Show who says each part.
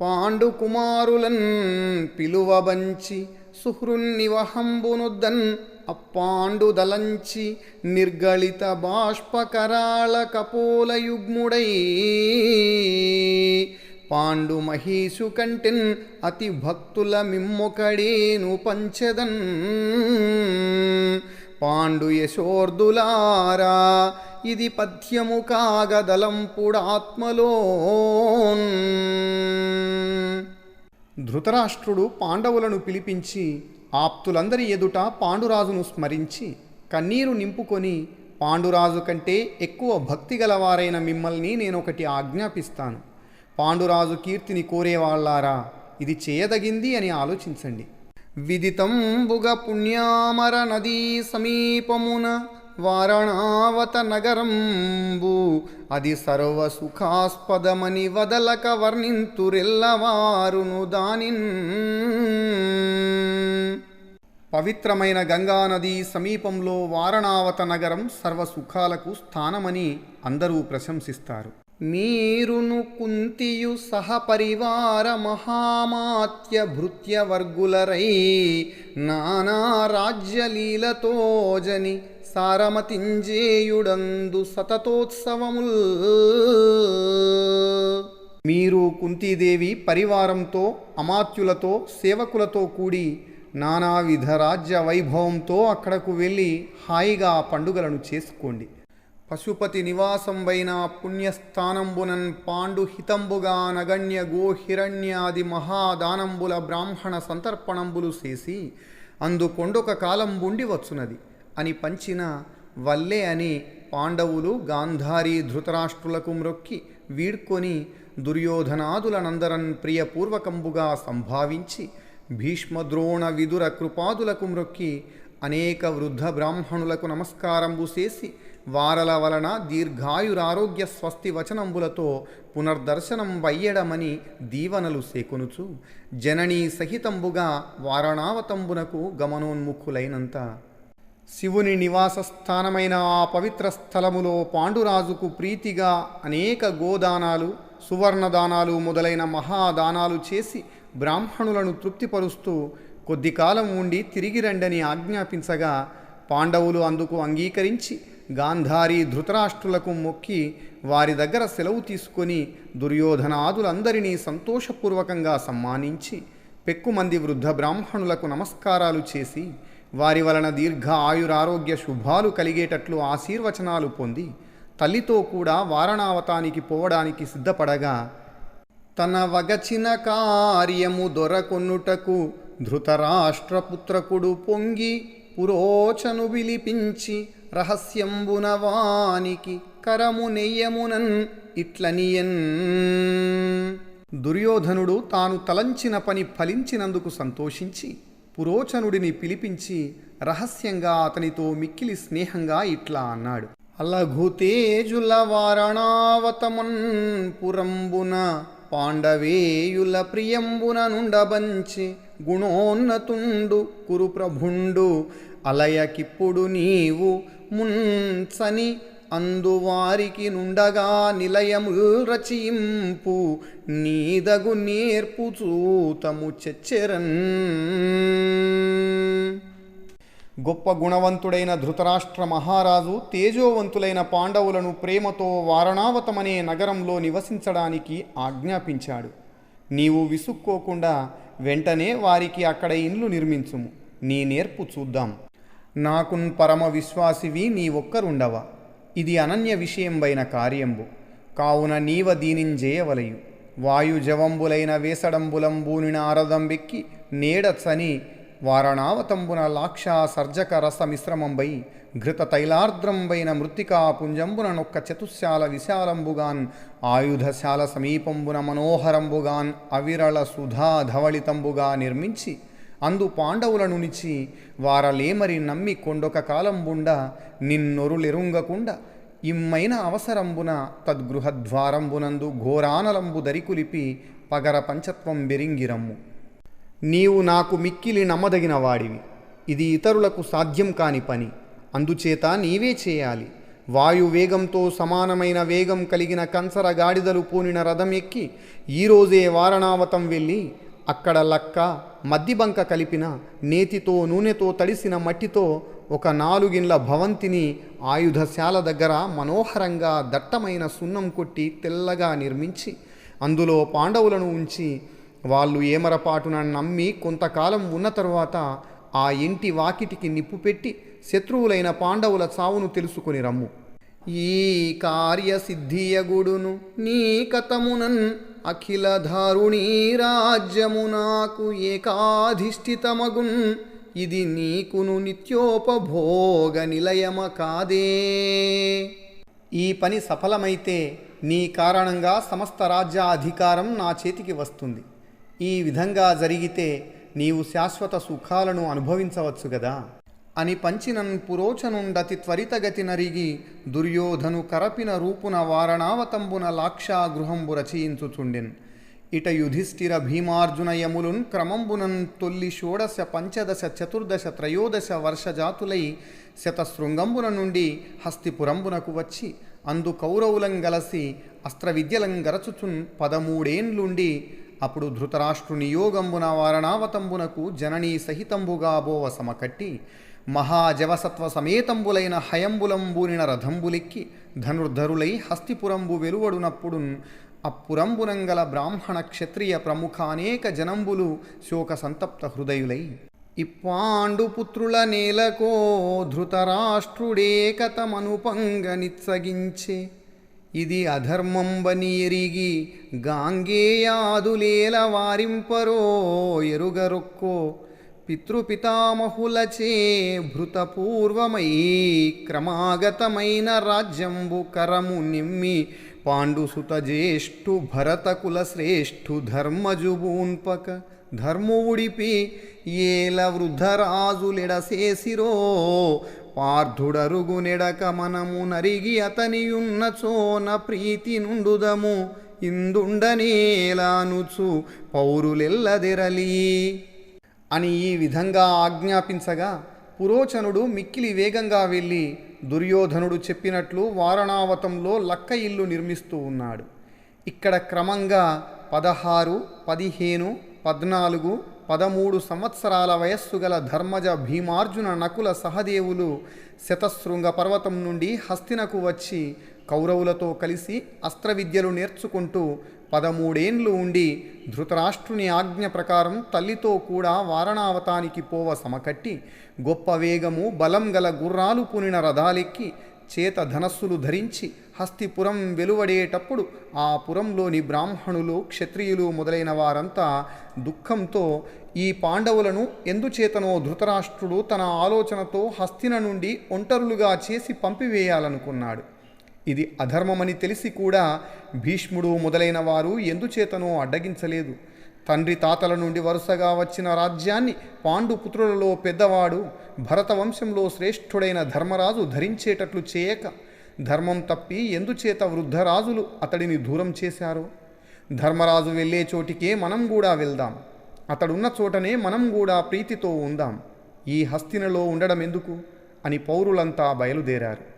Speaker 1: పాండుకుమారులన్ పిలువబంచి సుహృన్నివహంబునుద్దన్ అప్పాండుదలంచి నిర్గళిత బాష్పకరాళ కపోలయుగ్ముడై Pandu మహీషు contain అతి భక్తుల మిమ్మొకడేను పంచదన్. పాండు యశోర్దులారా ఇది పథ్యము కాగదలంపుడాత్మలోన్ ధృతరాష్ట్రుడు పాండవులను పిలిపించి ఆప్తులందరి ఎదుట పాండురాజును స్మరించి కన్నీరు నింపుకొని పాండురాజు కంటే ఎక్కువ భక్తి గలవారైన మిమ్మల్ని నేను ఒకటి ఆజ్ఞాపిస్తాను. పాండురాజు కీర్తిని కోరేవాళ్ళారా ఇది చేయదగింది అని ఆలోచించండి. విదితంబుగ పుణ్యామర నదీ సమీపమున వారణావత నగరంబు అది సర్వ సుఖాస్పదమని వదలక వర్ణింతురెల్లవారును దానిన్. పవిత్రమైన గంగానది సమీపంలో వారణావత నగరం సర్వ సుఖాలకు స్థానమని అందరూ ప్రశంసిస్తారు. మీరును కుంతియు సహపరివార మహామాత్య భృత్య వర్గులరై నానా రాజ్యలీలతో జని సారమతింజేయుడందు సతతోత్సవముల్. మీరు కుంతీదేవి పరివారంతో అమాత్యులతో సేవకులతో కూడి నానావిధ రాజ్య వైభవంతో అక్కడకు వెళ్ళి హాయిగా పండుగలను చేసుకోండి. పశుపతి నివాసంబైన పుణ్యస్థానంబునన్ పాండు హితంబుగా నగణ్య గోహిరణ్యాది మహాదానంబుల బ్రాహ్మణ సంతర్పణంబులు చేసి అందు కొండొక కాలం బుండి వచ్చునది. అని పంచిన వల్లే అని పాండవులు గాంధారి ధృతరాష్ట్రులకు మ్రొక్కి వీడ్కొని దుర్యోధనాదులనందరన్ ప్రియపూర్వకంబుగా సంభావించి భీష్మద్రోణ విదుర కృపాదులకు మ్రొక్కి అనేక వృద్ధ బ్రాహ్మణులకు నమస్కారంబు చేసి వారల వలన దీర్ఘాయురారోగ్య స్వస్తి వచనంబులతో పునర్దర్శనం వయ్యడమని దీవనలు సేకొనుచు జననీ సహితంబుగా వారణావతంబునకు గమనోన్ముఖులైనంత శివుని నివాస స్థానమైన ఆ పవిత్ర స్థలములో పాండురాజుకు ప్రీతిగా అనేక గోదానాలు సువర్ణదానాలు మొదలైన మహాదానాలు చేసి బ్రాహ్మణులను తృప్తిపరుస్తూ కొద్ది కాలం ఉండి తిరిగి రండని ఆజ్ఞాపించగా పాండవులు అందుకు అంగీకరించి గాంధారి ధృతరాష్ట్రులకు మొక్కి వారి దగ్గర సెలవు తీసుకొని దుర్యోధనాదులందరినీ సంతోషపూర్వకంగా సమ్మానించి పెక్కుమంది వృద్ధ బ్రాహ్మణులకు నమస్కారాలు చేసి వారి వలన దీర్ఘ ఆయురారోగ్య శుభాలు కలిగేటట్లు ఆశీర్వచనాలు పొంది తల్లితో కూడా వారణావతానికి పోవడానికి సిద్ధపడగా తన వగచిన కార్యము దొరకొన్నుటకు ధృతరాష్ట్రపుత్రకుడు పొంగి పురోచను విలిపించి రహస్యంబున వానికి కరము నెయ్యమునన్ ఇట్లనియన్. దుర్యోధనుడు తాను తలంచిన పని ఫలించినందుకు సంతోషించి పురోచనుడిని పిలిపించి రహస్యంగా అతనితో మిక్కిలి స్నేహంగా ఇట్లా అన్నాడు. అలఘుతేజుల వారణావతమన్ పురంబున పాండవేయుల ప్రియంబున నుండబంచి గుణోన్నతుండు కురుప్రభుండు అలయకిప్పుడు నీవు మున్సని అందువారికి నుండగా నిలయముల్ రచింపు నీదగు నేర్పు చూతము చెచ్చెరన్. గొప్ప గుణవంతుడైన ధృతరాష్ట్ర మహారాజు తేజోవంతులైన పాండవులను ప్రేమతో వారణావతమనే నగరంలో నివసించడానికి ఆజ్ఞాపించాడు. నీవు విసుక్కోకుండా వెంటనే వారికి అక్కడ ఇండ్లు నిర్మించుము. నీ నేర్పు చూద్దాం. నాకున్ పరమ విశ్వాసివి నీ ఒక్కరుండవ ఇది అనన్య విషయంబైన కార్యంబు. కావున నీవ దీనింజేయవలయు వాయుజవంబులైన వేసడంబులంబూనిన అరదంబెక్కి వారణావతంబున లాక్షా సర్జక రస మిశ్రమంబై ఘృత తైలార్ద్రంబైన మృత్తికా పుంజంబున నొక్క చతుశాల విశాలంబుగాన్ ఆయుధశాల సమీపంబున మనోహరంబుగాన్ అవిరళ సుధా ధవళితంబుగా నిర్మించి అందు పాండవులను నిచి వారలేమరి నమ్మి కొండొక కాలంబుండ నిన్నొరులెరుంగకుండ. ఇమ్మైన అవసరంబున తద్గృహద్వారంబునందు ఘోరానలంబు దరికులిపి పగర పంచత్వం బెరింగిరమ్ము. నీవు నాకు మిక్కిలి నమ్మదగిన వాడివి. ఇది ఇతరులకు సాధ్యం కాని పని. అందుచేత నీవే చేయాలి. వాయు వేగంతో సమానమైన వేగం కలిగిన కంచర గాడిదలు పూనిన రథం ఎక్కి ఈరోజే వారణావతం వెళ్ళి అక్కడ లక్క మద్దిబంక కలిపిన నేతితో నూనెతో తడిసిన మట్టితో ఒక నాలుగిండ్ల భవంతిని ఆయుధశాల దగ్గర మనోహరంగా దట్టమైన సున్నం కొట్టి తెల్లగా నిర్మించి అందులో పాండవులను ఉంచి వాళ్ళు ఏమరపాటున నమ్మి కొంతకాలం ఉన్న తరువాత ఆ ఇంటి వాకిటికి నిప్పు పెట్టి శత్రువులైన పాండవుల చావును తెలుసుకుని రమ్ము. ఈ కార్యసిద్ధియగుడును నీ కథమునన్ అఖిల ధారుణీ రాజ్యము నాకు ఏకాధిష్ఠితమగున్. ఇది నీకును నిత్యోపభోగ నిలయమ కాదే. ఈ పని సఫలమైతే నీ కారణంగా సమస్త రాజ్య అధికారం నా చేతికి వస్తుంది. ఈ విధంగా జరిగితే నీవు శాశ్వత సుఖాలను అనుభవించవచ్చు కదా అని పంచినన్ పురోచనుండతి త్వరితగతి నరిగి దుర్యోధను కరపిన రూపున వారణావతంబున లాక్షా గృహంబు రచయించుచుండెన్. ఇట యుధిష్ఠిర భీమార్జున యములున్ క్రమంబునన్ తొల్లి షోడశ పంచదశ చతుర్దశ త్రయోదశ వర్షజాతులై శతశృంగంబున నుండి హస్తిపురంబునకు వచ్చి అందు కౌరవులం గలసి అస్త్రవిద్యలం గరచుచున్ పదమూడేండ్లుండి అప్పుడు ధృతరాష్ట్రుని యోగంబున వారణావతంబునకు జననీ సహితంబుగా బోవ సమకట్టి మహాజవసత్వ సమేతంబులైన హయంబులంబూనిన రథంబులెక్కి ధనుర్ధరులై హస్తిపురంబు వెలువడునప్పుడు అప్పురంబునంగల బ్రాహ్మణ క్షత్రియ ప్రముఖ అనేక జనంబులు శోక సంతప్త హృదయులై ఇప్పాండుపుత్రుల నేలకో ధృతరాష్ట్రుడేకతమనుపంగ నిత్సగించే ఇది అధర్మంబని ఎరిగి గాంగేయాదులేల వారింపరో ఎరుగరొక్కో. పితృపితామహులచే భృతపూర్వమై క్రమాగతమైన రాజ్యంబు కరము నిమ్మి పాండుసుత జ్యేష్ఠు భరతకుల శ్రేష్ఠు ధర్మజుబూన్పక ధర్ముడిపి ఏల వృద్ధరాజులెడసేసిరో పార్థుడరుగు నెడక మనము నరిగి అతనియున్నచోన ప్రీతి నుండుదము ఇందుండనేలానుచు పౌరులెల్లదెరలి. అని ఈ విధంగా ఆజ్ఞాపించగా పురోచనుడు మిక్కిలి వేగంగా వెళ్ళి దుర్యోధనుడు చెప్పినట్లు వారణావతంలో లక్క ఇల్లు నిర్మిస్తూ ఉన్నాడు. ఇక్కడ క్రమంగా పదహారు పదిహేను పద్నాలుగు పదమూడు సంవత్సరాల వయస్సు గల ధర్మజ భీమార్జున నకుల సహదేవులు శతశృంగ పర్వతం నుండి హస్తినకు వచ్చి కౌరవులతో కలిసి అస్త్రవిద్యలు నేర్చుకుంటూ పదమూడేండ్లు ఉండి ధృతరాష్ట్రుని ఆజ్ఞ ప్రకారం తల్లితో కూడా వారణావతానికి పోవ సమకట్టి గొప్ప వేగము బలం గల గుర్రాలు పూనిన రథాలెక్కి చేత ధనస్సులు ధరించి హస్తిపురం వెలువడేటప్పుడు ఆ పురంలోని బ్రాహ్మణులు క్షత్రియులు మొదలైన వారంతా దుఃఖంతో ఈ పాండవులను ఎందుచేతనో ధృతరాష్ట్రుడు తన ఆలోచనతో హస్తిన నుండి ఒంటరులుగా చేసి పంపివేయాలనుకున్నాడు. ఇది అధర్మమని తెలిసి కూడా భీష్ముడు మొదలైన వారు ఎందుచేతనో అడ్డగించలేదు. తండ్రి తాతల నుండి వరుసగా వచ్చిన రాజ్యాన్ని పాండుపుత్రులలో పెద్దవాడు భరత వంశంలో శ్రేష్ఠుడైన ధర్మరాజు ధరించేటట్లు చేయక ధర్మం తప్పి ఎందుచేత వృద్ధరాజులు అతడిని దూరం చేశారు? ధర్మరాజు వెళ్ళే చోటికే మనం కూడా వెళ్దాం. అతడున్న చోటనే మనం కూడా ప్రీతితో ఉందాం. ఈ హస్తినలో ఉండడం ఎందుకు అని పౌరులంతా బయలుదేరారు.